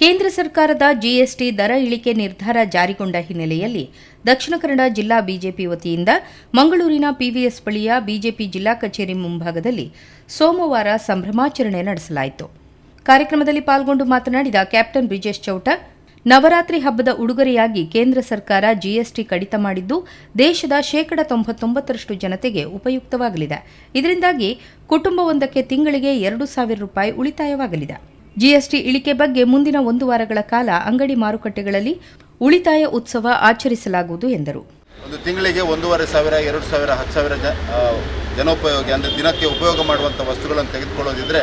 ಕೇಂದ್ರ ಸರ್ಕಾರದ ಜಿಎಸ್ಟಿ ದರ ಇಳಿಕೆ ನಿರ್ಧಾರ ಜಾರಿಗೊಂಡ ಹಿನ್ನೆಲೆಯಲ್ಲಿ ದಕ್ಷಿಣ ಕನ್ನಡ ಜಿಲ್ಲಾ ಬಿಜೆಪಿ ವತಿಯಿಂದ ಮಂಗಳೂರಿನ ಪಿವಿಎಸ್ ಬಳಿಯ ಬಿಜೆಪಿ ಜಿಲ್ಲಾ ಕಚೇರಿ ಮುಂಭಾಗದಲ್ಲಿ ಸೋಮವಾರ ಸಂಭ್ರಮಾಚರಣೆ ನಡೆಸಲಾಯಿತು. ಕಾರ್ಯಕ್ರಮದಲ್ಲಿ ಪಾಲ್ಗೊಂಡು ಮಾತನಾಡಿದ ಕ್ಯಾಪ್ಟನ್ ಬ್ರಿಜೇಶ್ ಚೌಟ, ನವರಾತ್ರಿ ಹಬ್ಬದ ಉಡುಗೊರೆಯಾಗಿ ಕೇಂದ್ರ ಸರ್ಕಾರ ಜಿಎಸ್ಟಿ ಕಡಿತ ಮಾಡಿದ್ದು ದೇಶದ ಶೇಕಡ ತೊಂಬತ್ತೊಂಬತ್ತರಷ್ಟು ಜನತೆಗೆ ಉಪಯುಕ್ತವಾಗಲಿದೆ. ಇದರಿಂದಾಗಿ ಕುಟುಂಬವೊಂದಕ್ಕೆ ತಿಂಗಳಿಗೆ ಎರಡು ಸಾವಿರ ರೂಪಾಯಿ ಉಳಿತಾಯವಾಗಲಿದೆ. ಜಿಎಸ್ಟಿ ಇಳಿಕೆ ಬಗ್ಗೆ ಮುಂದಿನ ಒಂದು ವಾರಗಳ ಕಾಲ ಅಂಗಡಿ ಮಾರುಕಟ್ಟೆಗಳಲ್ಲಿ ಉಳಿತಾಯ ಉತ್ಸವ ಆಚರಿಸಲಾಗುವುದು ಎಂದರು. ಒಂದು ತಿಂಗಳಿಗೆ ಒಂದೂವರೆ ಸಾವಿರ, ಎರಡು ಸಾವಿರ, ಹತ್ತು ಸಾವಿರ ಜನೋಪಯೋಗಿ ಅಂದರೆ ದಿನಕ್ಕೆ ಉಪಯೋಗ ಮಾಡುವಂಥ ವಸ್ತುಗಳನ್ನು ತೆಗೆದುಕೊಳ್ಳೋದಿದ್ರೆ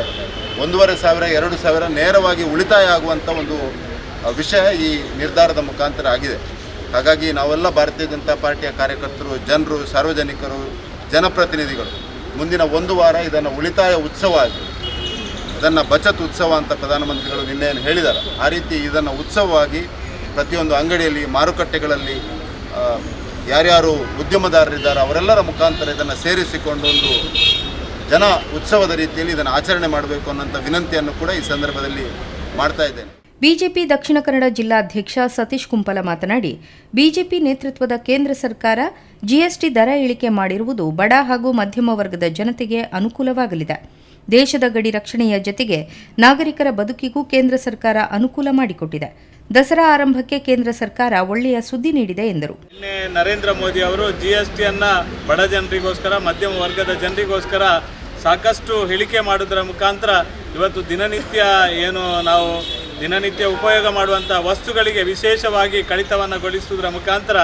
ಒಂದೂವರೆ ಸಾವಿರ, ಎರಡು ಸಾವಿರ ನೇರವಾಗಿ ಉಳಿತಾಯ ಆಗುವಂಥ ಒಂದು ವಿಷಯ ಈ ನಿರ್ಧಾರದ ಮುಖಾಂತರ ಆಗಿದೆ. ಹಾಗಾಗಿ ನಾವೆಲ್ಲ ಭಾರತೀಯ ಜನತಾ ಪಾರ್ಟಿಯ ಕಾರ್ಯಕರ್ತರು, ಜನರು, ಸಾರ್ವಜನಿಕರು, ಜನಪ್ರತಿನಿಧಿಗಳು ಮುಂದಿನ ಒಂದು ವಾರ ಇದನ್ನು ಉಳಿತಾಯ ಉತ್ಸವ ಆಗಿ ಇದನ್ನು ಬಚತ್ ಉತ್ಸವ ಅಂತ ಪ್ರಧಾನಮಂತ್ರಿಗಳು ನಿನ್ನೆ ಏನು ಹೇಳಿದ್ದಾರೆ. ಆ ರೀತಿ ಇದನ್ನು ಉತ್ಸವವಾಗಿ ಪ್ರತಿಯೊಂದು ಅಂಗಡಿಯಲ್ಲಿ, ಮಾರುಕಟ್ಟೆಗಳಲ್ಲಿ ಯಾರ್ಯಾರು ಉದ್ಯಮದಾರರಿದ್ದಾರೆ, ಅವರೆಲ್ಲರ ಮುಖಾಂತರ ಇದನ್ನು ಸೇರಿಸಿಕೊಂಡು ಒಂದು ಜನ ಉತ್ಸವದ ರೀತಿಯಲ್ಲಿ ಇದನ್ನು ಆಚರಣೆ ಮಾಡಬೇಕು ಅನ್ನೋಂಥ ವಿನಂತಿಯನ್ನು ಕೂಡ ಈ ಸಂದರ್ಭದಲ್ಲಿ ಮಾಡ್ತಾ ಇದ್ದೇನೆ. ಬಿಜೆಪಿ ದಕ್ಷಿಣ ಕನ್ನಡ ಜಿಲ್ಲಾಧ್ಯಕ್ಷ ಸತೀಶ್ ಕುಂಪಲ ಮಾತನಾಡಿ, ಬಿಜೆಪಿ ನೇತೃತ್ವದ ಕೇಂದ್ರ ಸರ್ಕಾರ ಜಿಎಸ್ಟಿ ದರ ಇಳಿಕೆ ಮಾಡಿರುವುದು ಬಡ ಹಾಗೂ ಮಧ್ಯಮ ವರ್ಗದ ಜನತೆಗೆ ಅನುಕೂಲವಾಗಲಿದೆ. ದೇಶದ ಗಡಿ ರಕ್ಷಣೆಯ ಜತೆಗೆ ನಾಗರಿಕರ ಬದುಕಿಗೂ ಕೇಂದ್ರ ಸರ್ಕಾರ ಅನುಕೂಲ ಮಾಡಿಕೊಟ್ಟಿದೆ. ದಸರಾ ಆರಂಭಕ್ಕೆ ಕೇಂದ್ರ ಸರ್ಕಾರ ಒಳ್ಳೆಯ ಸುದ್ದಿ ನೀಡಿದೆ ಎಂದರು. ನಿನ್ನೆ ನರೇಂದ್ರ ಮೋದಿ ಅವರು ಜಿಎಸ್ಟಿ ಎಸ್ ಟಿಯನ್ನು ಬಡ ಜನರಿಗೋಸ್ಕರ, ಮಧ್ಯಮ ವರ್ಗದ ಜನರಿಗೋಸ್ಕರ ಸಾಕಷ್ಟು ಹೇಳಿಕೆ ಮಾಡುವುದರ ಮುಖಾಂತರ ಇವತ್ತು ದಿನನಿತ್ಯ ಏನು ನಾವು ದಿನನಿತ್ಯ ಉಪಯೋಗ ಮಾಡುವಂಥ ವಸ್ತುಗಳಿಗೆ ವಿಶೇಷವಾಗಿ ಕಡಿತವನ್ನು ಮುಖಾಂತರ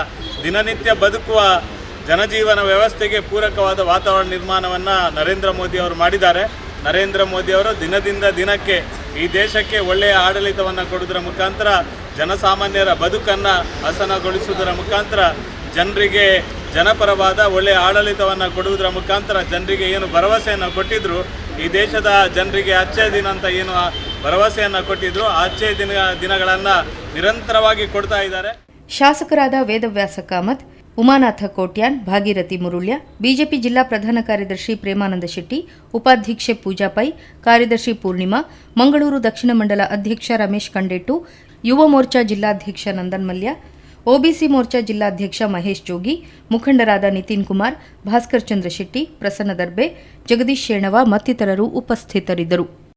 ದಿನನಿತ್ಯ ಬದುಕುವ ಜನಜೀವನ ವ್ಯವಸ್ಥೆಗೆ ಪೂರಕವಾದ ವಾತಾವರಣ ನಿರ್ಮಾಣವನ್ನು ನರೇಂದ್ರ ಮೋದಿ ಅವರು ಮಾಡಿದ್ದಾರೆ. ನರೇಂದ್ರ ಮೋದಿ ಅವರು ದಿನದಿಂದ ದಿನಕ್ಕೆ ಈ ದೇಶಕ್ಕೆ ಒಳ್ಳೆಯ ಆಡಳಿತವನ್ನು ಕೊಡುವುದರ ಮುಖಾಂತರ ಜನಸಾಮಾನ್ಯರ ಬದುಕನ್ನು ಹಸನಗೊಳಿಸುವುದರ ಮುಖಾಂತರ ಜನರಿಗೆ ಜನಪರವಾದ ಒಳ್ಳೆಯ ಆಡಳಿತವನ್ನು ಕೊಡುವುದರ ಮುಖಾಂತರ ಜನರಿಗೆ ಏನು ಭರವಸೆಯನ್ನು ಕೊಟ್ಟಿದ್ರು, ಈ ದೇಶದ ಜನರಿಗೆ ಅಚ್ಚೇ ದಿನ ಅಂತ ಏನು ಭರವಸೆಯನ್ನು ಕೊಟ್ಟಿದ್ರು ಆ ಅಚ್ಚೇ ದಿನ ದಿನಗಳನ್ನು ನಿರಂತರವಾಗಿ ಕೊಡ್ತಾ ಇದ್ದಾರೆ. ಶಾಸಕರಾದ ವೇದವ್ಯಾಸ ಕಾಮತ್ ಉಮಾನಾಥ ಕೋಟ್ಯಾನ್, ಭಾಗೀರಥಿ ಮುರುಳ್ಯ, ಬಿಜೆಪಿ ಜಿಲ್ಲಾ ಪ್ರಧಾನ ಕಾರ್ಯದರ್ಶಿ ಪ್ರೇಮಾನಂದ ಶೆಟ್ಟಿ, ಉಪಾಧ್ಯಕ್ಷೆ ಪೂಜಾ ಪೈ, ಕಾರ್ಯದರ್ಶಿ ಪೂರ್ಣಿಮಾ, ಮಂಗಳೂರು ದಕ್ಷಿಣ ಮಂಡಲ ಅಧ್ಯಕ್ಷ ರಮೇಶ್ ಕಂಡೆಟ್ಟು ಯುವ ಮೋರ್ಚಾ ಜಿಲ್ಲಾಧ್ಯಕ್ಷ ನಂದನ್ ಮಲ್ಯ, ಒಬಿಸಿ ಮೋರ್ಚಾ ಜಿಲ್ಲಾಧ್ಯಕ್ಷ ಮಹೇಶ್ ಜೋಗಿ, ಮುಖಂಡರಾದ ನಿತಿನ್ ಕುಮಾರ್, ಭಾಸ್ಕರ್ ಚಂದ್ರ ಶೆಟ್ಟಿ, ಪ್ರಸನ್ನ ದರ್ಬೆ, ಜಗದೀಶ್ ಶೇಣವ ಮತ್ತಿತರರು ಉಪಸ್ಥಿತರಿದ್ದರು.